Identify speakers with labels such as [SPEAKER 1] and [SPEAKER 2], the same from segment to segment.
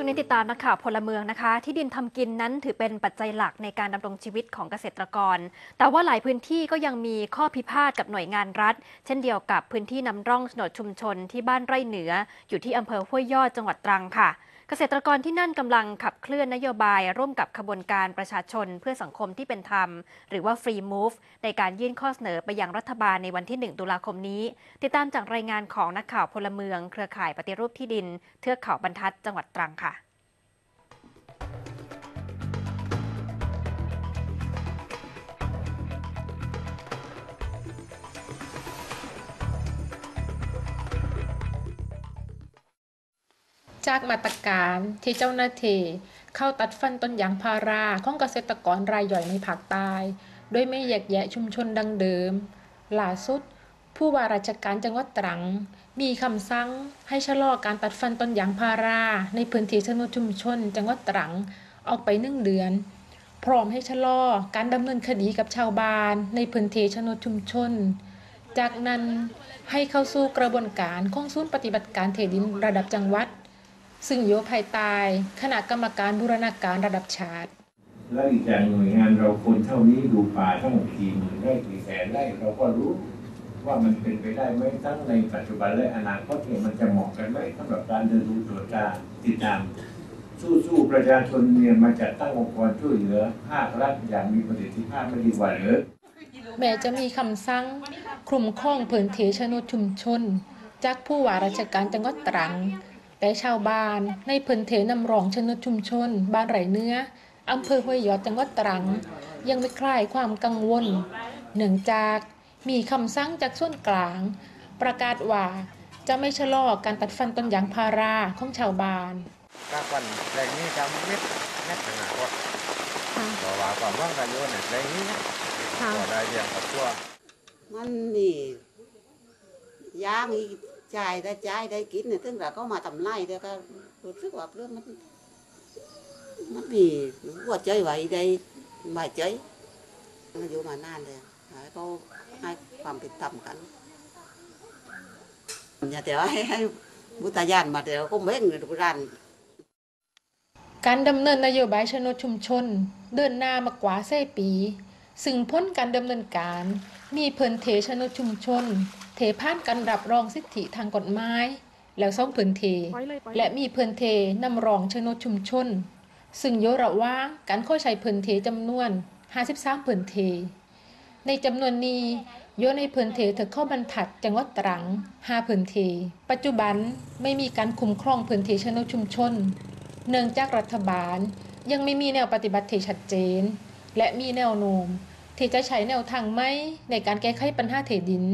[SPEAKER 1] ช่วงนี้ติดตามนักข่าวพลเมืองนะคะ ที่ดินทำกินนั้นถือเป็นปัจจัยหลักในการดำรงชีวิตของเกษตรกร แต่ว่าหลายพื้นที่ก็ยังมีข้อพิพาทกับหน่วยงานรัฐ เช่นเดียวกับพื้นที่นำร่องโฉนดชุมชนที่บ้านไร่เหนือ อยู่ที่อำเภอห้วยยอดจังหวัดตรังค่ะ เกษตรกรที่นั่นกำลังขับเคลื่อนนโยบายร่วมกับขบวนการประชาชนเพื่อสังคมที่เป็นธรรม หรือว่า Free Move ในการยื่นข้อเสนอไปยังรัฐบาลในวันที่ 1 ตุลาคมนี้ ติดตามจากรายงานของนักข่าวพลเมือง เครือข่ายปฏิรูปที่ดิน เทือกเขาบรรทัดจังหวัดตรังค่ะ
[SPEAKER 2] จากมาตรการที่เจ้าหน้าที่เข้าตัดฟันต้นยางพาราของเกษตรกรรายย่อยในภาคใต้โดยไม่แยกแยะชุมชนดังเดิมล่าสุด ผู้ว่าราชการจังหวัดตรัง มีคำสั่งให้ชะลอการตัดฟันต้นยางพารา ในพื้นที่ชนบชุมชน จังหวัดตรังออกไปหนึ่งเดือน พร้อมให้ชะลอการดำเนินคดีกับชาวบ้านในพื้นที่ชนบชุมชน จากนั้นให้เข้าสู่กระบวนการของศูนย์ปฏิบัติการเทดินระดับจังหวัด ซึ่งอยู่ภายใต้คณะกรรมการบูรณาการระดับชาติ
[SPEAKER 3] แล้วอีกอย่างหน่วยงานเราคนเท่านี้ดูป่าทั้งหมดกี่หมื่นไร่กี่แสนไร่เราก็รู้ว่ามันเป็นไปได้ไหมทั้งในปัจจุบันและอนาคตเนี่ยมันจะเหมาะกันไหมสำหรับการเดินดูตรวจตราติดตาม สู้ๆประชาชนเนี่ยมาจัดตั้งองค์กรช่วยเหลือภาครัฐอย่างมีประสิทธิภาพไม่ดีกว่าหรือ
[SPEAKER 2] แม้จะมีคำสั่งคลุมข้องพื้นที่ชนบชุมชน จากผู้ว่าราชการจังหวัดตรัง แต่ชาวบ้านในพื้นที่นำรองชนบชุมชน บ้านไร่เนื้ออำเภอห้วยยอดจังหวัดตรัง ยังไม่คลายความกังวล เนื่องจากมีคำสั่งจากส่วนกลาง ประกาศว่าจะไม่ชะลอการตัดฟันต้นยางพาราของชาวบ้าน
[SPEAKER 4] กาวันแรงนี้จะเม็ดเม็ดขนาดว่าเพราะว่าความว่างกายโยนเนี่ยแรงนี้นะก็ได้เรียงกับตัว
[SPEAKER 5] มันนี่ยางอี จ่ายได้จ่ายได้กินเนี่ยถึงแต่ก็มาทำไรแล้วก็รู้สึกว่าเรื่องมันมันมีหัวใจไหวได้ไหวใจมันอยู่มานานเลยให้เขาให้ความเป็นธรรมกันอย่าแต่ว่าให้ให้บุตรญาณมาแต่ก็เม่งเลยทุกร้าน
[SPEAKER 2] การดำเนินนโยบายชนชุมชน เดินหน้ามากว่าเส้ปี ซึ่งพ้นการดำเนินการ มีเพิ่นเทชนชุมชน เทผ่านการรับรองสิทธิทางกฎหมายแล้วซ่องเพิ่นเท และมีเพิ่นเทนำรองชนชุมชน ซึ่งโยระว่างการเข้าใช้เพิ่นเทจำนวน 53 เพิ่นเท ในจำนวนนี้โยในเพิ่นเทเถอเข้าบรรทัดจังหวัดตรัง5เพิ่นเท ปัจจุบันไม่มีการคุ้มครองเพิ่นเทชนชุมชน เนื่องจากรัฐบาลยังไม่มีแนวปฏิบัติที่ชัดเจน และมีแนวโน้ม ที่จะใช้แนวทางไหมในการแก้ไขปัญหาเทดิน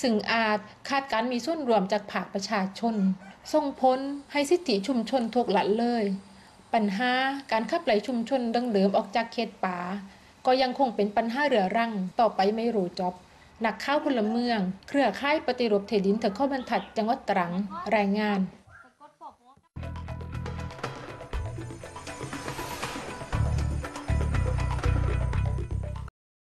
[SPEAKER 2] ซึ่งอาจคาดการมีส่วนรวมจากภาคประชาชน ส่งผลให้สิทธิชุมชนถูกละเลย ปัญหาการขับไล่ชุมชนดังเดิมออกจากเขตป่า ก็ยังคงเป็นปัญหาเรือรังต่อไปไม่รู้จบนักข่าวพลเมือง เครือข่ายปฏิรูปเทดินเถอข้าบรรทัดจังหวัดตรังรายงาน